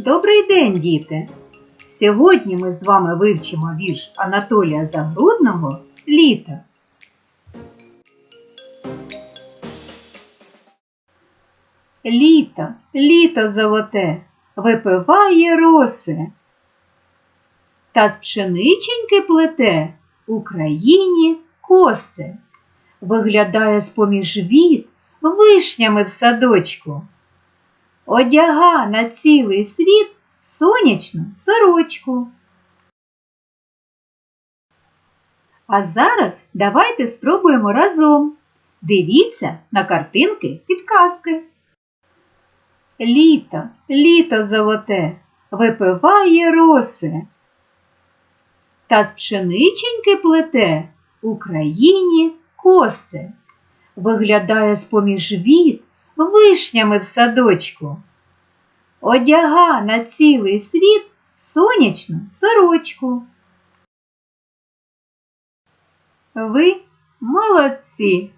Добрий день, діти! Сьогодні ми з вами вивчимо вірш Анатолія Загрудного Літо. Літо, літо золоте, випиває роси. Та з пшениченьки плете Україні коси. Виглядає з-поміж віт вишнями в садочку. Одяга на цілий світ сонячну сорочку. А зараз давайте спробуємо разом. Дивіться на картинки підказки. Літо, літо золоте, випиває роси. Та з пшениченьки плете Україні коси. Виглядає з-поміж віт вишнями в садочку. Одяга на цілий світ сонячну сорочку. Ви молодці!